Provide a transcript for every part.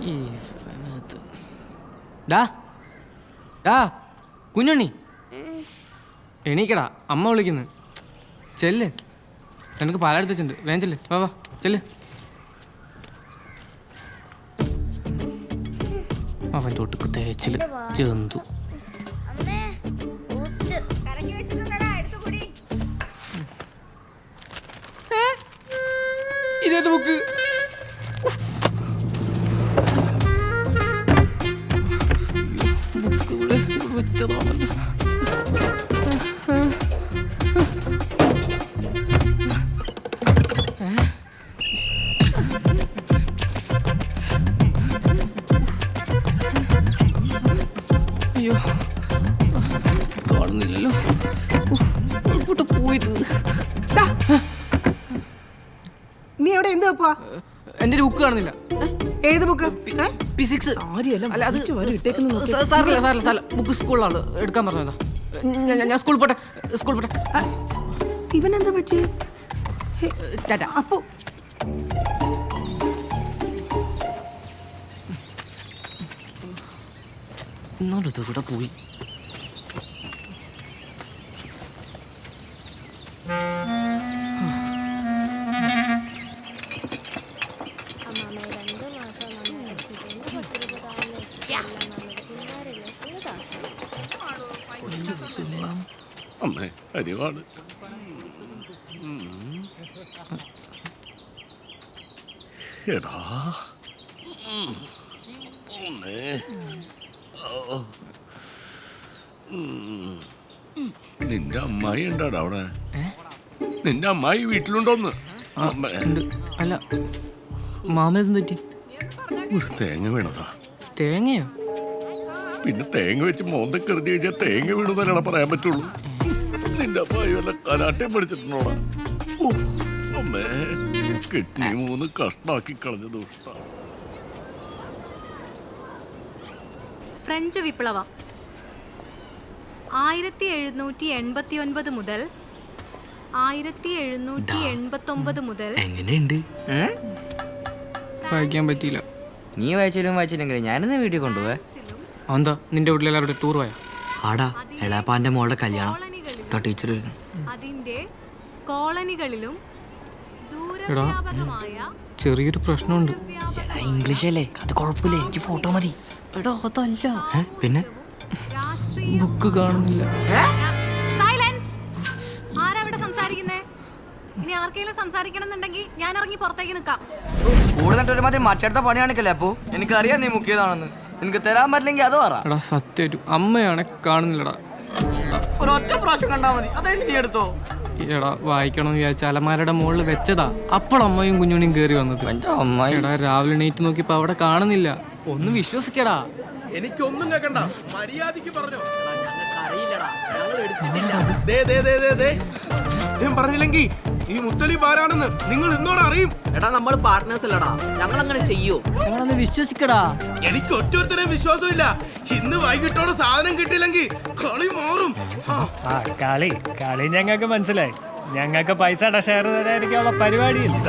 ഈ ഫാനകത്ത്. ഡാ ഡാ കുഞ്ഞുണ്ണി. എണീക്കടാ അമ്മ വിളിക്കുന്നു. ചെല്ല്. നിനക്ക് പാലെടുത്തിട്ടുണ്ട് വേഗം ചെല്ല്. വാ വാ ചെല്ല്. അവൻ തൊട്ടുക്ക് തേച്ചിൽ ജന്തു അയ്യോ. കാണുന്നില്ലല്ലോ. എങ്ങോട്ട് പോയത്? നീ എവിടെ? എന്ത് ഒരു ബുക്ക് കാണുന്നില്ല. ഏത് ബുക്ക് ഫിസിക്സ് അല്ല അത് സാറില്ല സാറില്ല സാറില്ല ബുക്ക് സ്കൂളിലാണ് എടുക്കാൻ പറഞ്ഞതാ. ഞാൻ- സ്കൂളിൽ പോട്ടെ. സ്കൂളിൽ പോട്ടെ. ഇവനെന്താ പറ്റി അപ്പോ എന്നാലും ഇതുകൂടെ കൂടെ പോയി? അമ്മേ അരിവാണ് എടാ. നിന്റെ അമ്മായി ഉണ്ടാടാ അവിടെ. നിന്റെ അമ്മായി വീട്ടിലുണ്ടോന്ന്? അല്ല മാമനെന്ത് പറ്റി? ഒരു തേങ്ങ വീണതാ. തേങ്ങയോ? പിന്നെ തേങ്ങ വെച്ച് മോന്തക്കെറിഞ്ഞു കഴിഞ്ഞാൽ തേങ്ങ തന്നെയാണ് പറയാൻ പറ്റുള്ളൂ. നിന്റെ അപ്പായി വല്ല കരാട്ടയും പഠിച്ചിട്ടുണ്ടോടാ? അമ്മേ കിട്ടി മൂന്ന് കഷ്ടാക്കി കളഞ്ഞ ദുഷ്ട. ഫ്രഞ്ച് വിപ്ലവം. ആയിരത്തി എഴുന്നൂറ്റി എൺപത്തി ഒൻപത് മുതൽ ആയിരത്തി എഴുന്നൂറ്റി എൺപത്തി ഒമ്പത് മുതൽ എങ്ങനെയുണ്ട്? വായിക്കാൻ പറ്റിയില്ല. നീ വായിച്ചാലും വായിച്ചില്ലെങ്കിലും ഞാനിന്ന് വീട്ടിൽ കൊണ്ടുപോവേ. എന്താ? നിന്റെ വീട്ടിലെല്ലാവരുടെ ടൂർ പോയാ? ആടാ എളാപ്പാന്റെ മോളുടെ കല്യാണം. ടീച്ചർ? അതിന്റെ കോളനികളിലും ചെറിയൊരു പ്രശ്നമുണ്ട്. ഇംഗ്ലീഷ് അല്ലേ അത് കുഴപ്പമില്ല എനിക്ക് ഫോട്ടോ മതി. എടാ അതല്ല. പിന്നെ? ബുക്ക് കാണുന്നില്ല. സൈലൻസ് ആരാ സംസാരിക്കുന്നേ? ഇനി ആർക്കെങ്കിലും സംസാരിക്കണമെന്നുണ്ടെങ്കിൽ ഞാൻ ഇറങ്ങി പുറത്തേക്ക് നിൽക്കാം. കൂടുതൽ ഒരു മാതിരി മറ്റടുത്ത അപ്പോ? എനിക്കറിയാം നീ മുക്കിയതാണെന്ന്. എനിക്ക് തരാൻ പറ്റില്ലെങ്കിൽ അത് പറ. സത്യം അമ്മയാണെ കാണുന്നില്ലടാ. ഒരു ഒറ്റ പ്രാവശ്യം കണ്ടാ മതി. അതായിട്ട് നീ എടുത്തോ. എടാ വായിക്കണമെന്ന് വിചാരിച്ച അലമാരയുടെ മുകളിൽ വെച്ചതാ. അപ്പോൾ അമ്മയും കുഞ്ഞുണിയും കയറി വന്നത്. എടാ രാവിലെ എണീറ്റ് നോക്കിയപ്പോ അവിടെ കാണുന്നില്ല. ഒന്ന് വിശ്വസിക്കടാ. എനിക്കൊന്നും കേക്കണ്ട. മര്യാദയ്ക്ക് പറഞ്ഞു. ദേ, ദേ, ദേ, ദേ, ദേ. സത്യം പറഞ്ഞില്ലെങ്കി ഈ മുത്തലി ആരാണെന്ന് നിങ്ങൾ ഇന്നോട് അറിയും എടാ നമ്മൾ പാർട്ട്നേഴ്സ് അല്ലടാ ഞങ്ങൾ അങ്ങനെ ചെയ്യൂ ഞങ്ങളൊന്ന് വിശ്വസിക്കടാ എനിക്ക് ഒറ്റൊരുത്തരെയും വിശ്വാസമില്ല ഇന്ന് വൈകിട്ടോടെ സാധനം കിട്ടിയില്ലെങ്കിൽ കളി മാറും ആ, ആ കളി കളി ഞങ്ങൾക്ക് മനസ്സിലായി ഞങ്ങൾക്ക് പൈസ ഷെയർ തരാതിരിക്കാനുള്ള പരിപാടി ഇല്ല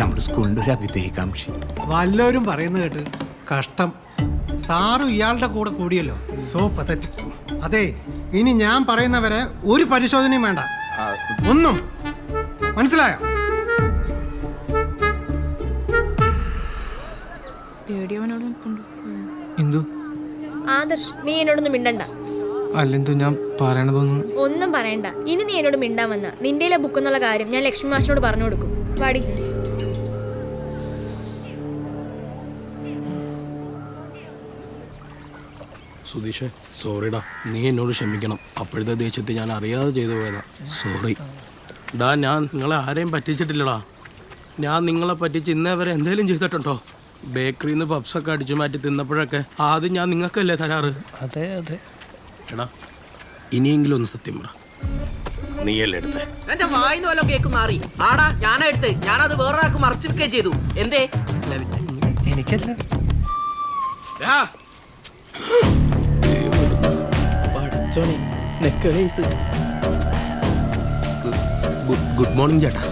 നമ്മുടെ സ്കൂളിന്റെ ഒരു അഭിദേഹികാംക്ഷി വല്ലവരും പറയുന്നത് കേട്ട് കഷ്ടം. സാറും ഇയാളുടെ കൂടെ കൂടിയല്ലോ. സോ പതറ്റിക് അതെ ഇനി ഞാൻ പറയുന്നവരെ ഒരു പരിശോധനയും വേണ്ട. ഒന്നും. മനസ്സിലായോ? എന്തു? ആദർശ് നീ എന്നോടൊന്നും മിണ്ടണ്ട. അല്ലെന്തു ഞാൻ പറയണതൊന്നും ഒന്നും പറയണ്ട. ഇനി നീ എന്നോട് മിണ്ടാൻ വന്ന. നിന്റെ ബുക്ക് എന്നുള്ള കാര്യം ഞാൻ ലക്ഷ്മി മാഷിനോട് പറഞ്ഞു കൊടുക്കും. പാടി സുധീഷേ സോറിടാ നീ എന്നോട് ക്ഷമിക്കണം. അപ്പോഴത്തെ ദേഷ്യത്തിൽ ഞാൻ അറിയാതെ ചെയ്തു പോയതാ. സോറി. ഡാ ഞാൻ നിങ്ങളെ ആരെയും പറ്റിച്ചിട്ടില്ലടാ. ഞാൻ നിങ്ങളെ പറ്റിച്ച് ഇന്നേ വരെ എന്തേലും ചെയ്തിട്ടുണ്ടോ? ബേക്കറിയിൽ നിന്ന് പപ്സൊക്കെ അടിച്ചു മാറ്റി തിന്നപ്പോഴൊക്കെ ആദ്യം ഞാൻ നിങ്ങൾക്കല്ലേ തരാറ്? അതെ അതെ. എടാ ഇനിയെങ്കിലും ഒന്ന് സത്യം പറ. നീയല്ലേ എടുത്തേ? എന്റെ വായിന്ന് വല്ലതും കേക്ക് മാറി. ആടാ ഞാനാ എടുത്ത്. ഞാനത് വേറൊരാൾക്ക് മറച്ചു വെക്കുകയും ചെയ്തു. എന്തേ? എനിക്കല്ല. പഠിച്ചോനെ ഗുഡ് മോർണിംഗ് ചേട്ടാ.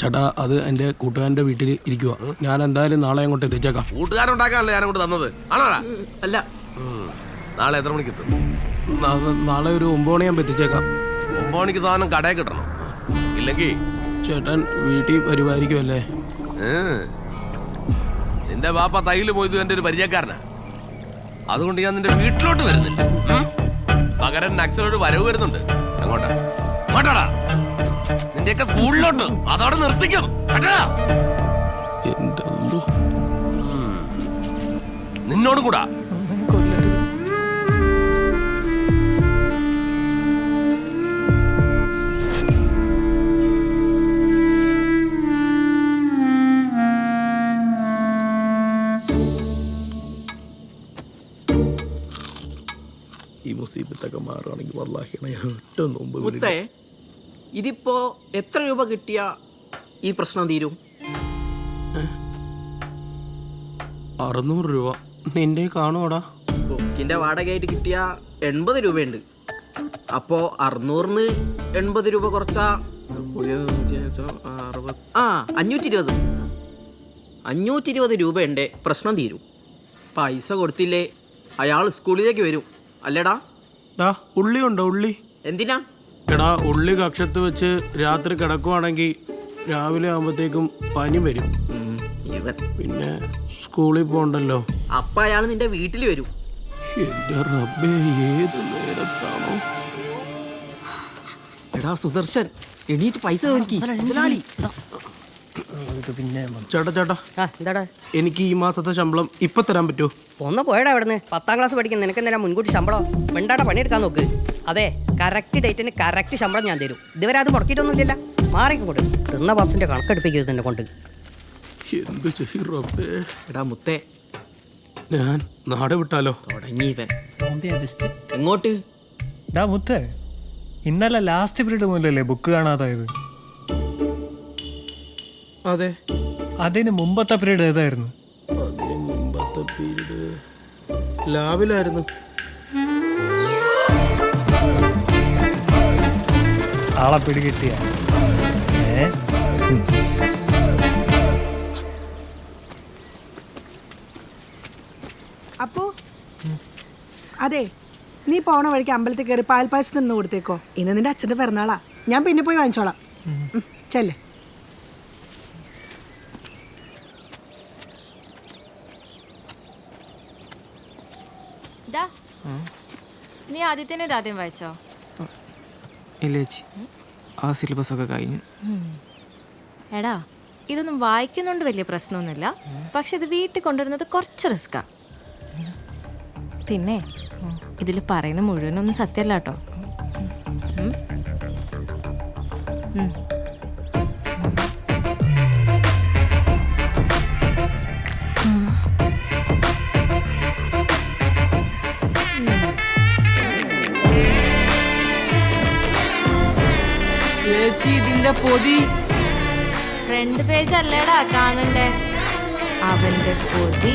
ചേട്ടാ അത് എന്റെ കൂട്ടുകാരന്റെ വീട്ടിൽ ഇരിക്കുക ഞാൻ എന്തായാലും നാളെ അങ്ങോട്ട് എത്തിച്ചേക്കാം. കൂട്ടുകാരുണ്ടാക്കാനല്ലേ ഞാൻ അങ്ങോട്ട് തന്നത് ആണോടാ അല്ല. നാളെ എത്ര മണിക്ക് എത്തും? നാളെ ഒരു ഒമ്പത് മണിയാകുമ്പോൾ എത്തിച്ചേക്കാം. ഒമ്പത് മണിക്ക് സാധനം കടയിൽ കിട്ടണം. ഇല്ലെങ്കിൽ ചേട്ടൻ വീട്ടിൽ വരുമായിരിക്കുമല്ലേ എന്റെ നിന്റെ ബാപ്പ തൈൽ പോയത് എന്റെ ഒരു പരിചയക്കാരനാ. അതുകൊണ്ട് ഞാൻ നിന്റെ വീട്ടിലോട്ട് വരുന്നില്ല. പകരം നക്സലോട് വരവ് വരുന്നുണ്ട്. അങ്ങോട്ടാ. അങ്ങോട്ടാടാ. നിന്റെയൊക്കെ സ്കൂളിലോട്ട്. അതോടെ നിർത്തിക്കും. നിന്നോടും കൂടാ. ഒറ്റ നോമ്പ് മുത്തേ ഇതിപ്പോ എത്ര രൂപ കിട്ടിയ ഈ പ്രശ്നം തീരും? അറുന്നൂറ് രൂപ. നിന്റെ കാണുവാടാ. ബുക്കിന്റെ വാടകയായിട്ട് കിട്ടിയ എൺപത് രൂപയുണ്ട്. അപ്പോ അറുന്നൂറിന് എൺപത് രൂപ കുറച്ചാ? ആ അഞ്ഞൂറ്റി ഇരുപത് അഞ്ഞൂറ്റി ഇരുപത് രൂപയുണ്ട്. പ്രശ്നം തീരും. പൈസ കൊടുത്തില്ലേ അയാൾ സ്കൂളിലേക്ക് വരും. അല്ലേടാ? ഡാ ഉള്ളി ഉണ്ടോ ഉള്ളി? എന്തിനാ? എടാ ഉള്ളി കക്ഷത്ത് വെച്ച് രാത്രി കിടക്കുവാണെങ്കിൽ രാവിലെ ആകുമ്പോഴത്തേക്കും പനി വരും. ഇവൻ. പിന്നെ സ്കൂളിൽ പോണ്ടല്ലോ. അപ്പ അയാൾ നിന്റെ വീട്ടിൽ വരും. എന്റെ റബ്ബേ ഏത് നേരത്താണോ? എടാ സുദർശൻ എണീറ്റ് പൈസ നോക്കി മുതലാളി. ഇത് പിന്നെ ചേട്ടാ ചേട്ടാ ആ എന്താടാ? എനിക്ക് ഈ മാസത്തെ ശമ്പളം ഇപ്പൊ തരാൻ പറ്റുമോ ഒന്ന് പോയടാ ഇവിടുന്ന്. പത്താം ക്ലാസ് പഠിക്കുന്ന നിനക്ക് എന്തെല്ലാം മുൻകൂട്ടി ശമ്പളം? വേണ്ടാടെ പണിയെടുക്കാൻ നോക്ക്. അതെ കറക്റ്റ് ഡേറ്റിന് കറക്റ്റ് ശമ്പളം ഞാൻ തരും. ഇതുവരെ അത് മുടക്കിയിട്ടൊന്നുമില്ലല്ലോ. മാറിക്കും കൊണ്ട് തിന്ന പാപ്സിന്റെ കണക്കെടുപ്പിക്കരുത് എന്നെ കൊണ്ട്. എന്ത് എടാ മുത്തേ. ഞാൻ നാട് വിട്ടാലോ? തുടങ്ങി ഇവൻ. എങ്ങോട്ട്? മുത്തേ. ഇന്നലെ ലാസ്റ്റ് പീരീഡ് മുതലല്ലേ ബുക്ക് കാണാതായത്? അതെ. അതിന് മുമ്പത്തെ പീരീഡ് ഏതായിരുന്നു? അതിന് മുമ്പത്തെ പീരീഡ് ലാബിലായിരുന്നു ആളെ പിടികിട്ടിയ. അപ്പോ അതെ നീ പോണ വഴിക്ക് അമ്പലത്തിൽ കയറി പാൽപ്പായസം നിന്ന് കൊടുത്തേക്കോ. ഇന്ന് നിന്റെ അച്ഛന്റെ പിറന്നാളാ. ഞാൻ പിന്നെ പോയി വാങ്ങിച്ചോളാം. ചെല്ല്. നീ ആദ്യത്തിന് ആദ്യം വായിച്ചോ? ഇല്ല ചേച്ചി. ആ സിലബസ് ഒക്കെ കഴിഞ്ഞു എടാ ഇതൊന്നും വായിക്കുന്നോണ്ട് വലിയ പ്രശ്നമൊന്നുമില്ല. പക്ഷെ ഇത് വീട്ടിൽ കൊണ്ടുവരുന്നത് കുറച്ച് റിസ്ക്കാ. പിന്നെ ഇതിൽ പറയുന്ന മുഴുവനൊന്നും സത്യമല്ല കേട്ടോ. ചേച്ചി ഇതിന്റെ പൊതി. ഫ്രണ്ട് പേജ് അല്ലേടാ കാണണ്ടേ? അവന്റെ പൊതി.